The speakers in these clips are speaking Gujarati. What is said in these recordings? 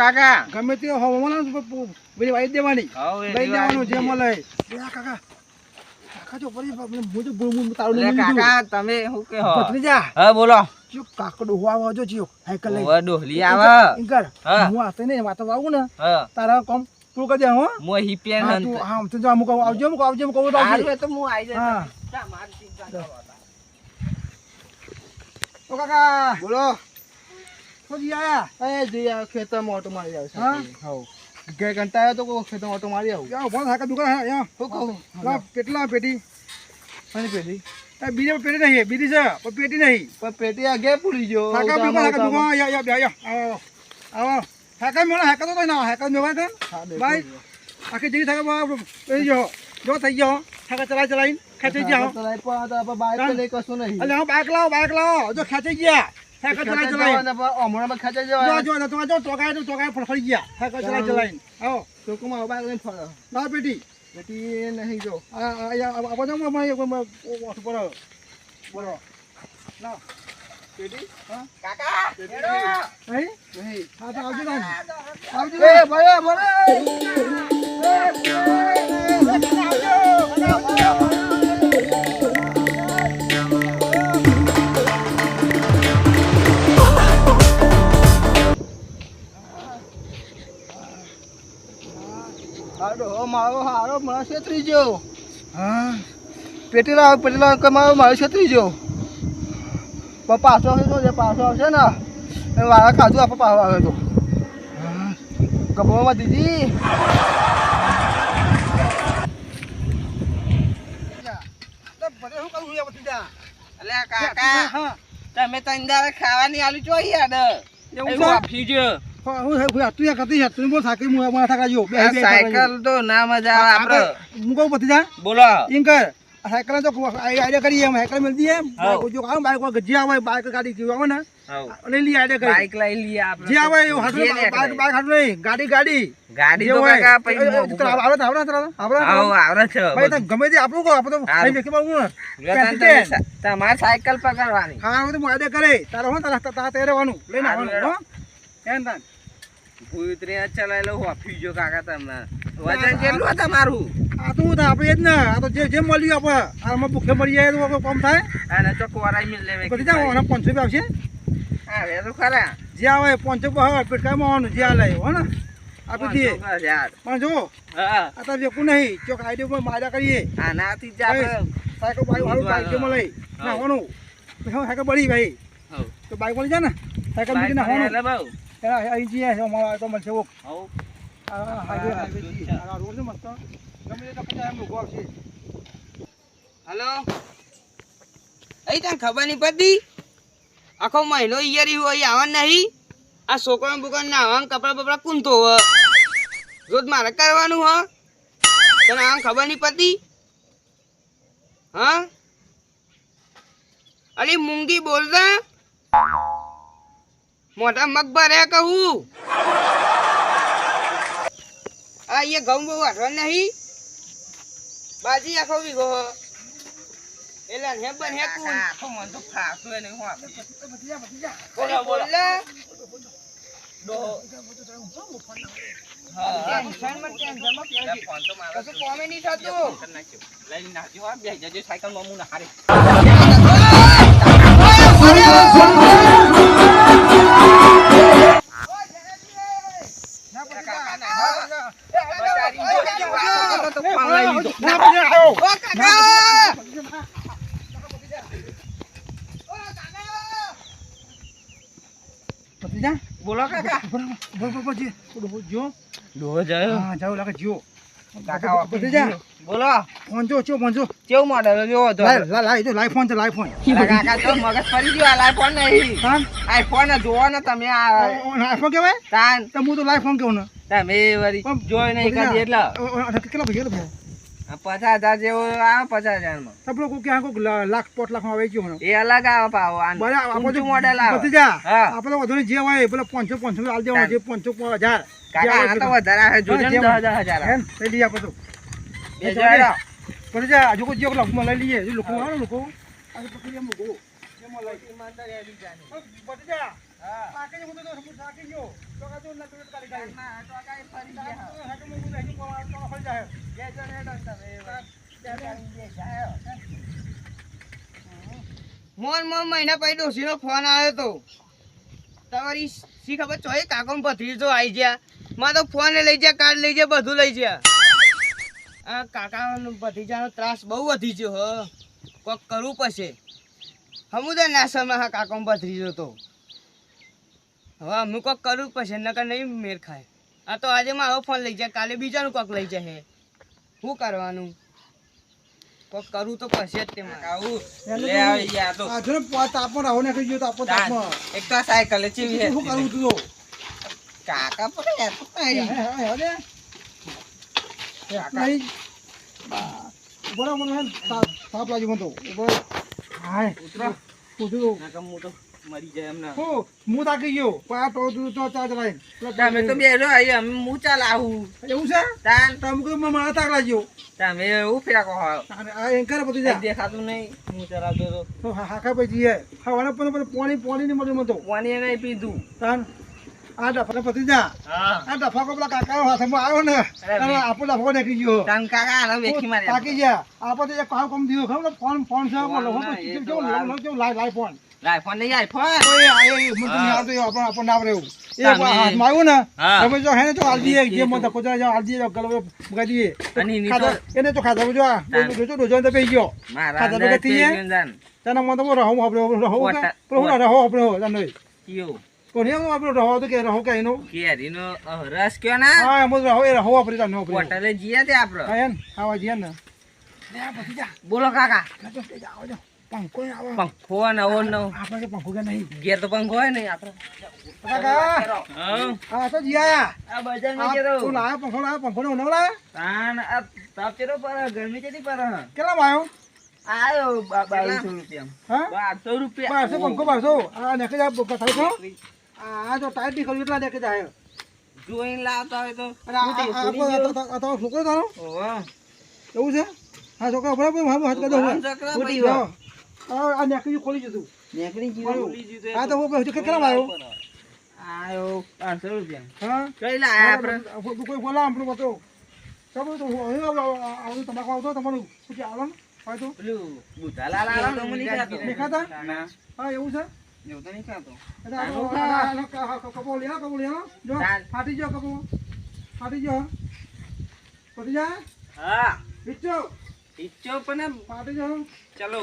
કાકા. ગમે તે હવામાન બધી વાઈ દેવાની. લઈ લેવાનું જે મળે. કાકા કાકા જો પડી હું તો હું હું તારું એટલે કાકા તમે શું કે હો ભત્રીજા. હા બોલો. જો કાકડો હોવા આવજો જીઓ સાયકલ લઈ. ઓવે ડોહલી આવે. ઇંકર હું. આતે ને વાતો આવું ને તારા કોમ પૂરું કરી દે હો મો હિપિયન તું હા તું જો અમુક આવજો અમુક આવજો તો આવજે. હારું તો હું આઈ જઈશ. હા. મારી ચિંતા કરો. કાકા. બોલો. તો જી આયા? એ જઈ આ ખેતરમાં ઓટો મારી આવે હા? હવ. ઘેર કંટાળ્યો તો કોઈ ખેતરમાં ઓટો મારી આવું. યા ઊભા સાયકલ દુકાન હા યા. શું કહું? કેટલા પેટી? અને એ બીજી પેટી નહીં બીજી છે પણ પેટી નહીં. પણ પેટી આ ઘેર ભૂલી ગયો ઉતાવળમાં બીજા ઉતાવળમાં. દુકાન યા યા યા આવો આવો. હાકા મેળો હાકા તો ના હાકા મેળો કર ભાઈ આખી થાકા બા જો. થઈ ગયો હાકા ચલાઈ ચલાઈ ખેંચી ગયો. ગયા હા, પણ આ તો આપણે બાઈક લઈ કશું નહીં. અલે હા બાઇક લાવો બાઇક લાવો. જો ખેંચી ગયા. હાકા ચલાઈ ચલાઈ પણ હમણાંમાં ખેંચાઈ જો. જો તો જો ટોકાય તો ટોકાય ફરફરી ગયા હાકા ચલાઈ ચલાઈ આવો ટૂંકમાં હવે બાઈક લઈને ફરો. ના પેટી પેટી નહીં જો આ આ આ બધો મને ઓઠ પર બોલો ના પેટી કાકા નહીં નહીં હા તો આવજો તાન આવજો એ ભલે ભલે હારો મારો હારો મારો છેતરી ગયો હા? પેટી લાવ પેટી લાવ મારો મારો છેતરી ગયો પણ પાછો આવશે તો જે પાછો આવશે ને એ વાળા ખાધું આપણે પાછો આવે તો. હા? ગભરામાં દીદી. તમે દાડા ખાવાની આલુ ચો સાયકલ તો ના મજા આવે આપડે. હું કહું બધી જા બોલો. એમ કર સાયકલ તો આઈડિયા કરીએ એમ સાયકલ મળતી એમ. જો આવ બાઈક ગજી આવે બાઈક ગાડી કેવું આવે ને લઈ લઈએ આઈડિયા કરી બાઈક લઈ લઈએ આપણે જે આવે નીકળે. બાઈક બાઈક હાથું નહીં ગાડી ગાડી ગાડી તો કાકા પછી છે. ભાઈ તમે ગમે તે આપણું કહો આપણે તો તમારે સાયકલ પકડવાની. હા આઈડિયા કરે. તારે હો તારા તારા રહેવાનું. લઈને આવવાનું હો. એમ તાન? ભૂતરી ચલાવી લો વાપી જો કાકા તમને. વજન કેટલું તમારું? આ તો હું આપણે જ ને આ તો જે જે મળ્યું આપણે આમાં ભૂખે મળી જાય તો કોમ થાય. અને ચોકવારાઈ મિલ લેવે બધી જાઓ અને પાંચસો રૂપિયા આવશે હા રે તો ખરા. જે આવે પાંચસો રૂપિયા પેટકામાં આવવાનું જે હાલે હો ને. આપી દઈએ પણ જો હા. આ તો વેકું નહીં. ચોક આઈડિયા પર માર્યા કરીએ. ના તી આપણે સાયકલ બાઈક વાળું બાઈકમાં લઈ. ના નાખવાનું પછી હું સાયકલ બળી ભાઈ. તો બાઈક મળી જાય ને. સાયકલ મૂકી બાઈક નાખવાનું એટલે બહુ. એના અહીં જઈએ અમારા તો મળશે ઓક. હાઈવે હાઈવે આ રોડ છે મસ્ત. ગમે તે પચાસ એમ લોકો આવશે હલો. અહીં તને ખબર નહીં પડતી? આખો મહિનો ઈયરી હોય આવવાનું નહીં. આ છોકરા બોકરા નાવાનું કપડા બપડા કોણ ધોવે રોજ મારે કરવાનું હ તને આમ ખબર નહીં પડતી? હા? અરે મૂંગી બોલતા મોટા મગબર હે કહું આ એ ઘઉં બહુ વાટવા નહીં બાજી આખો વીઘો હ. એલા હે બન હે કુન આખો મન તો ફાફતો નહીં હું બોલો બોલો ટેન્શનમાં ટેન્શનમાં પહેરજે. કશું કોમે નહીં થતું. ના કાકા! પછી જા બોલો કાકા બોલ બોલ બોલ જી જો ડોહો જયો. હા જાવ લાગે જીઓ. કાકા વાપરી બોલો. ફોન જો ચો ફોન જો. કેવું મોડેલ જોવો તો લાઈ લાઈ લાઈ જો લાઈ ફોન છે લાઈ ફોન. કાકા તો મગજ ફરી ગયો આ આઈફોન નહીં. હા આઈફોન જોવો ને તમે આ આઈફોન કેવાય? તાન. તો હું તો લાઈ ફોન કેવું ને? તમે વરી જોઈ નહીં પછી એટલે? કેટલા ભાઈ કેટલા પચાસ હજાર જેવો આવે પચાસ હજારમાં કોઈ ક્યાં લા- લાખ પોટ લાખમાં આવી ગયો એ અલગ આવે પાવો આપણે મોડેલ આવે. બધી જા આપણે વધુ જે હોય પેલા પાંચસો પાંચસો આલ દેવાનું જે પાંચસો હજાર. કાકા તો વધારે આવે જોજો ને દસ હજાર હજાર લઈ લઈએ આપણે તો બે હજાર પછી જા હજુ કોઈ જે લખમાં લઈ લઈએ લોકો આવે લોકો. આ એમ એમાં. બધી જા હું તો ગયો. તો ના તો હજી ફરી જાય. મોન મોન મહિના પછી ડોશીનો ફોન આવ્યો તો. તમારી શી ખબર? ચોય કાકો ભત્રીજો આવી ગયા. માં તો ફોન લઈ ગયા કાર્ડ લઈ ગયા બધું લઈ ગયા. આ કાકા ભત્રીજાનો ત્રાસ બહુ વધી ગયો હ. કોક કરવું પડશે. હમુદા ના સમય હા કાકો ભત્રીજો તો હવે અમુક કોક કરવું પડશે નકર નહીં મેર ખાય. આ તો આજે મારો ફોન લઈ જાય કાલે બીજાનું કોક લઈ જાય શું કરવાનું? કોક કરવું તો પડશે જ તે મારે. એનું તો- આ જો ને પા- તાપમાં રાહો નાખી ગયો તાપમાં. એક તો સાયકલ ચીવી શું કરવું તું કાકા પણ હે, હે, હે, હે, હે. બરાબર મને તાપ લાગ્યો મને તો. હાય. ઉતરો. મરી જાય એમને. હો, હું થાકી ગયો. પા તો તું તો ચાર્જ લાઈન. તમે તો બેરો આઈ અમે હું ચલાવું? એવું છે? તાન. તો અમુક તો મને તાક લાગ્યો તમે એવું ફેંકો હો. આ એન્કર બધું જા. દેખાતું નહીં. હું ચલાવતો તો તો હાકા પછી હે ખાવાના પણ પણ પાણી પાણી નહીં મળ્યું મને તો. પાણી એને પીધું. તાન આ ડફા પછી જા. હા. આ ડફા કો પેલા કાકા હાથમાં આવ્યો ને આપો આપણો ડફો નાખી ગયો. તાન કાકા આનો વેખી મારે ગયા. આપણે તો એક કામ કમ થયું ખબર ને? ફોન ફોન છે. લખો કેવું લાઈ લાઈ ફોન. આઈફોન નહીં આઈફોન ઓય આ મને તો નહીં આવડતું, એ આપણો આપણો નામ રહેવું એ. હાથમાં આવ્યું ને. તમે જો હે ને તો આલ જે મને ધક્કો જાય આલ દઈએ ગળો મુકાઈ દઈએ. અને એની ખાધા તો- એને તો ખાધા જો આ. તાને. જોજો તો બેસી ગયો. ખાધા અંદર થઈ જાય? પેલું જાન. તો રહો આપણે રહો પોતા- કે? રહો રહો આપણે કયો? કોને આપણે રહો તો કે રહો કે એનો? કેરીનો રસ કયો ના? હા એમ રહો એ રહો આપણે જાનો આપણે. હોટલે જઈએ તે આપડે. હા એમ. આવા જઈએ ને. લે આ પછી જા. બોલો કાકા. ના જાઓ પંખો આવે. પંખો નવો નવો આપણે તો પંખો કે નહીં? ઘેર તો પંખો હોય નહીં આપણે. હા. હા તો જીયા આ બજારમાં ગયો તું લાયો પંખો લાયો પંખો નો લાયો? તાન આ તાપ ચેરો પર ગરમી ચેતી પર? કેટલા આવ્યો આયો? રૂપિયા. હા? બારસો રૂપિયા. બારસો પંખો બારસો. આ નેકે જા છો આ તો ટાઈટની કર્યું એટલા નેકે જાય જોઈને લાવતા હોય તો. આ- તમારો છોકરો તારો? એવું છે? હા છોકરા બરાબર હાથ કરી આમ આ નેકરી ખોલી જતું બરાબર. આ તો હું કેટલા આવ્યો આયો પાંચસો રૂપિયા. હા? કઈ લાયા આપણે? આપણે કોઈ બોલા આપણું બતો ચાલો તો હું અહીં આવું આવું તમાકુ આવતો તમારું. પછી આવો ને? હોય પેલું બુધાલાલ આલો તો મને દેખાતા? હા એવું છે? એવું તો નહીં ખાતો. કપો લે કપો લે જો ચાલ. ફાટી ગયો કપો. ફાટી ગયો હા. ઈચ્છો પણ ફાટી ગયો ચલો.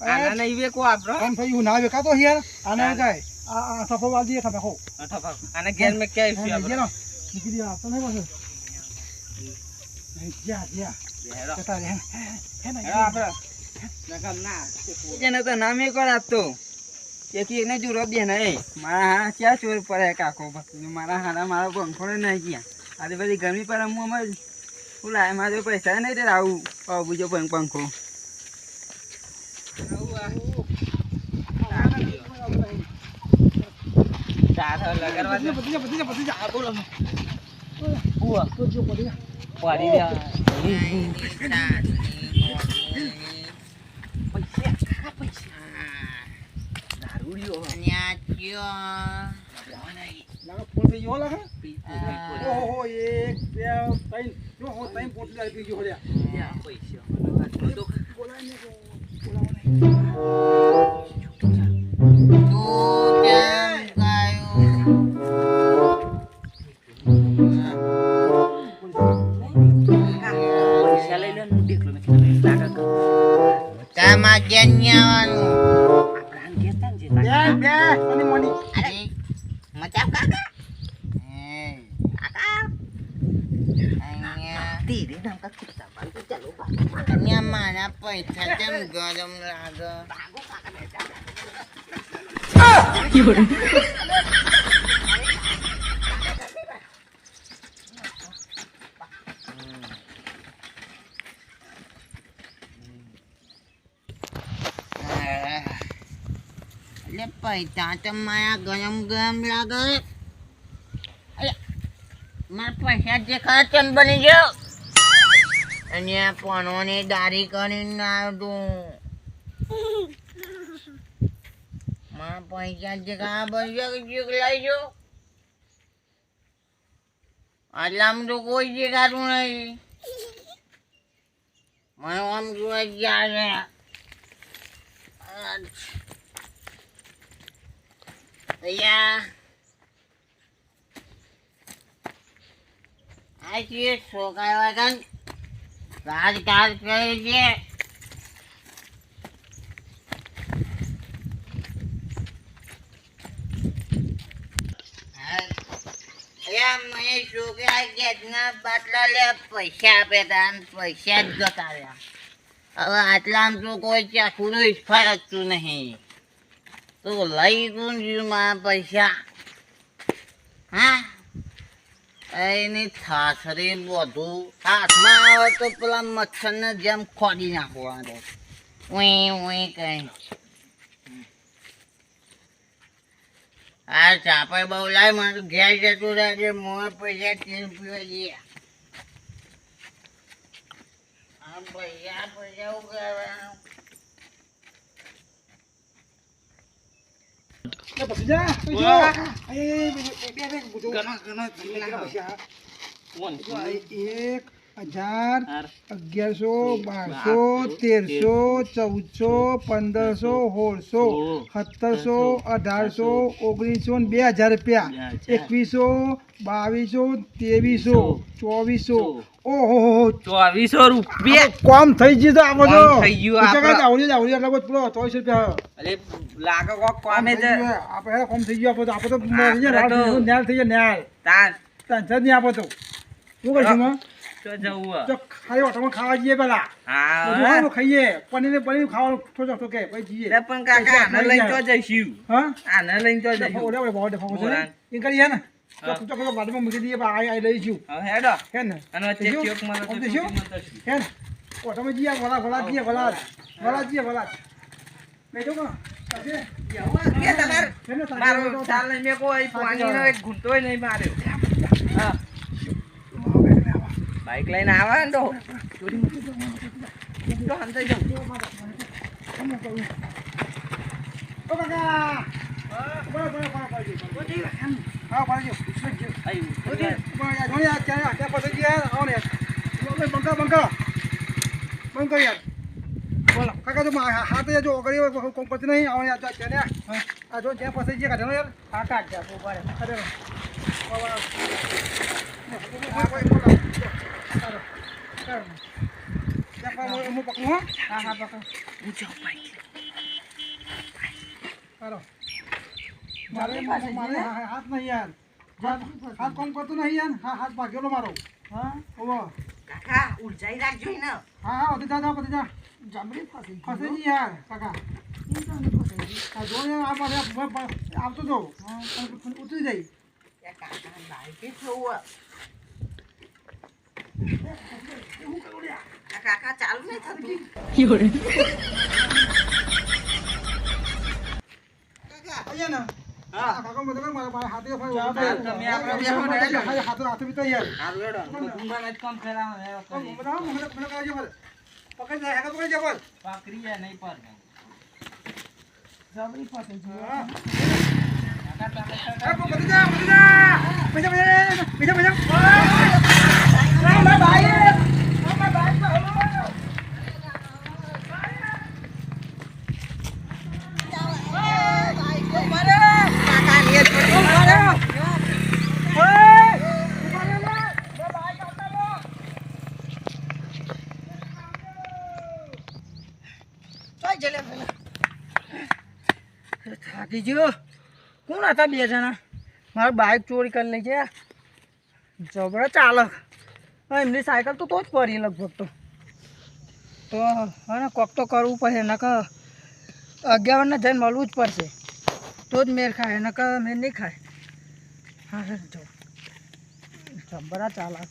આના ભાઈ હું. ના વેકાતો યાર આને કાંઈ? આ ખો આના મેં નીકળી તો નહીં બસ જ્યાં જ્યાં હેરો. હે ને હેરો આપણે. ના. જેને તો નામે કર આપતો. તેથી એને જુરો દે નહીં મારા હા ક્યાં ચોર પડે કાકો મારા હારા મારા પંખોડે નહીં ગયા. આજે બધી ગરમી પર હું અમારે શું લાવે મારે જો પૈસા નહીં તે આવું આવું બીજો પંખ ફોન થઈ ગયો લાગે ઓહો એક બે ત્રણ જો હો ત્રણ પોટલી આવી ગયો પૈસા બોલાય ને બોલાવો નહીં પૈસા લઈ લે ને દેખલો ધીરે નામકા ખુટ્ટા બાંધો ચાલો અહીંયા મારા પૈસા કેમ ગરમ લાગે પૈસા તો મારા ગરમ ગરમ લાગે મારા પૈસા દેખાય ચંદ બની ગયો. અને આ પનોની દાઢી કરીને આવ્યો મારા પૈસા જે ખરા બની ગયો જીક લઈ આટલામાં તો કોઈ જગાતું નહીં. મને આમ જોવા ગયા છે. અહીંયા. આ છે છોકરા વગર રાજકાજ કરે છે. મને છોકરા ગેસના બાટલા લે, પૈસા આપ્યા હતા પૈસા જ જતા રહ્યા. હવે આટલામાં તો કોઈ ચાખું ફરકતું નહીં. તો લઈ ગયું મારા પૈસા? હા? એની થાસરી બધું હાથમાં આવે તો પેલા મચ્છરને જેમ ખોદી નાખવાનો ઉઈ ઉઈ કઈ. આ ચાપાઈ બહુ લાય મારું ઘેર જતું રહેજે મોં પૈસા તીન પીવા જઈએ આ પૈસા પૈસા શું કરવાનું લે પછી જા પૈસા એ બે બે બધું ઘણા ઘણા પૈસા એક હજાર અગિયારસો બારસો તેરસો ચૌદસો પંદરસો સોળસો સત્તરસો અઢારસો ઓગણીસો ને બે હજાર રૂપિયા. એકવીસો બાવીસો ત્રેવીસો ચોવીસો. ઓહો ચોવીસો રૂપિયા. કોમ થઈ ગયું તો આ બધો થઈ ગયું આવડી આવડી એટલે બધું પેલો ચોવીસો રૂપિયા. અરે લાગે કોક કોમે જ આપણે કોમ થઈ ગયું આપો તો આપો તો ન્યાલ થઈ ગયા ન્યાલ તાર ટેન્શન નહીં આપો તો. શું કરશું તો જવું તો ખાલી હોટલમાં ખાવા જઈએ પેલા હા ખાઈએ પનીર ને પનીર ખાવાનું ઠોકો ઠોકે પછી જઈએ પણ કાકા આને લઈને તો જઈશું હા આને લઈને તો જઈશું ઓલે ઓલે બહુ ડફો છે. એ કરીએ ને હા. ચોક ચોક બાજુમાં મૂકી દઈએ આ આ લઈશું હવે હેડો હે ને અને? ચોક તો? ચોકીમાં જઈશું. હે ને હોટલમાં જઈએ ભલા ભલા જઈએ ભલા ભલા જઈએ ભલા બેઠો કે હે મારો ચાલ નહીં મેં કોઈ પાણીનો એક ઘૂંટોય નહીં માર્યો હા બાઈક લઈને આવે ને તો. તો હંતાઈ જાઉં. કાકા. જો યાર જા હા હા હા પકડ હાલો મારે મારે હાથ નહીં યાર હાથ કોમ કરતો નહીં યાર હા હાથ ભાગેલો મારો હા ઓવો કાકા ઉલઝાઈ રાખજો હા હા વધી જા જા વધી જા ફસી જી યાર કાકા જો ને આ આવતો તો ઉતરી જાય કાકા ચાલુ નહીં થતું કાકા જાય નહીં પર જમરી પાસે જી કાકા તમે આ કો જા વધી જા પૈસા પૈસા પૈસા પૈસા મારા ભાઈ મારા ભાઈ કાકા ને જ પડ્યું. થાકી ગયો કોણ હતા બે જણા. મારા બાઇક ચોરી કરી લઈ ગયા જબરા ચાલક. એમની સાયકલ તો તો જ પડી લગભગ તો. તો હા ને કોક તો કરવું પડે, નકર અગિયારને જઈને મળવું જ પડશે. તો જ મેર ખાય, નકર મેર નહીં ખાય. હા, જો. જબરા ચાલક.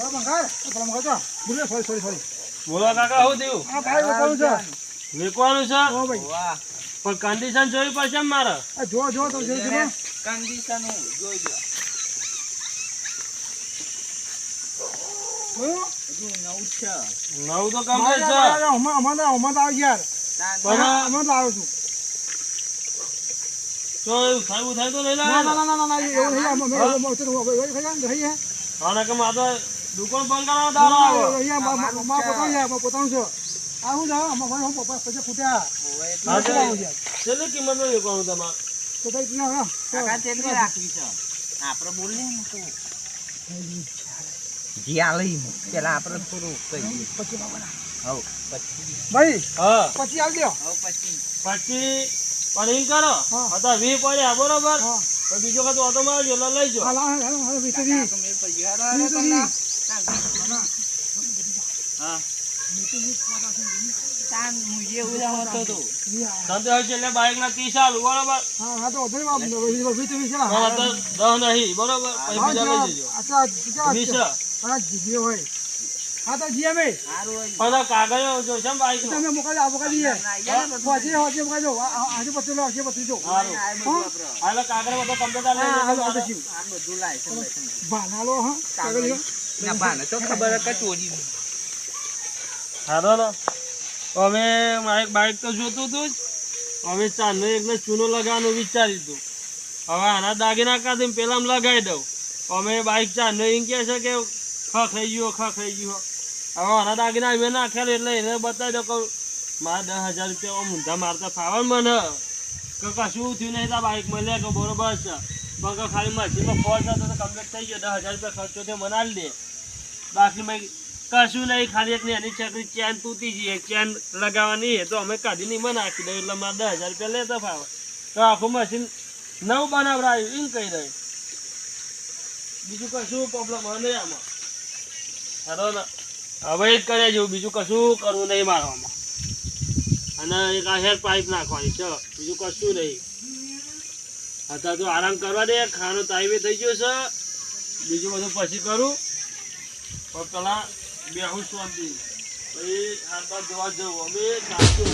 હા. બોલો કાકા શું થયું આ ભાઈ વેચવાનું છે. વેચવાનું છે હો ભાઈ. પણ કન્ડિશન જોવી પડશે ને મારે જો, જો, જુઓ. કંડિશન જોઈ જોયું? નવું છે નવું તો કમ છે તો- તો યાર. પણ તો આવ્યો છું. તો એવું થાય તો લઈ ના, ના, લાવે ના, ના, ના, એવું નહીં. આમાં- થઈ આમાં- આમાં- ના કે મારે તો દુકાન બંધ કરવાનો દાડો આવ્યો. અહીંયા મા- મા- મા પોતાનું છે, મા પોતાનું છે. આવું જાવ છે? ભાઈ હું પપ્પા પૈસા ખૂટ્યા. હા. કેટલી કિંમતનું વેચવાનું તમારે. તો ભાઈ ના, હા કાકા કેટલી રાખવી છે? આપણે બોલીએ ને તો. જ્યાં લઈ પેલા આપણે થોડું કહીએ હવ પછી ભાઈ હા. પછી આવજો હવ પછી પછી પણ એમ કરો. હા. હતા વી પડ્યા બરોબર? હા. તો બીજો કદું ઓટો એટલે લઈ તો વીસ. હા બાઇક ના ત્રીસ આલું બરોબર હા, હા, તો વધુ નહીં, બરોબર કાગળ જો છે બાઇક નો તમે મોકલી આપો, મોકલી પછી, પછી મોકલી દો. આ- આ- આજે પછી લો, આજે પછી જો. આ કાગળ બધો કમ્પ્લીટ હાલો, બધું લાય છે ભાઈ. બાના લો, હા. કાગળ. ના કે મારે દઉં. અમે બાઇક ચાંદનો એમ છે કે ખ ખાઈ ગયો ખ ખાઈ ગયો. હવે આના દાગીના મેં નાખેલું એટલે એને બતાવી દો કહું મારે દસ હજાર રૂપિયા ઊંધા મારતા ફાવે મને. કે કશું થયું નહીં તા બાઇક મળે કે બરોબર છે. પણ ખાલી મશીનમાં ફોલ હતો તો કમ્પ્લીટ થઈ ગયો. દસ હજાર રૂપિયા ખર્ચો તે મને આલી દે. બાકી મેં કશું નહીં, ખાલી એક એની છકડી ચેન તૂટી જઈએ ચેન લગાવવાની એ તો અમે કાઢી નહીં નાખી દઉં એટલે મારે દસ હજાર રૂપિયા લેતા ફાવે. તો આખું મશીન નવું બનાવડાયું એમ કહી રહ્યું બીજું કશું પ્રોબ્લેમ નહીં આમાં. ખરો ને. હવે જ કર્યા જેવું બીજું કશું કરવું નહીં મારવામાં અને એક આ હેર પાઇપ નાખવાની. છે બીજું કશું નહીં. અત્યારે તો આરામ કરવા દે ખાનો તાઈવે થઈ ગયો છે. બીજું બધું પછી કરું. પણ પેલા બે હું શાંતિ. પછી આટલા જોવા જવું. અમે નાખ્યું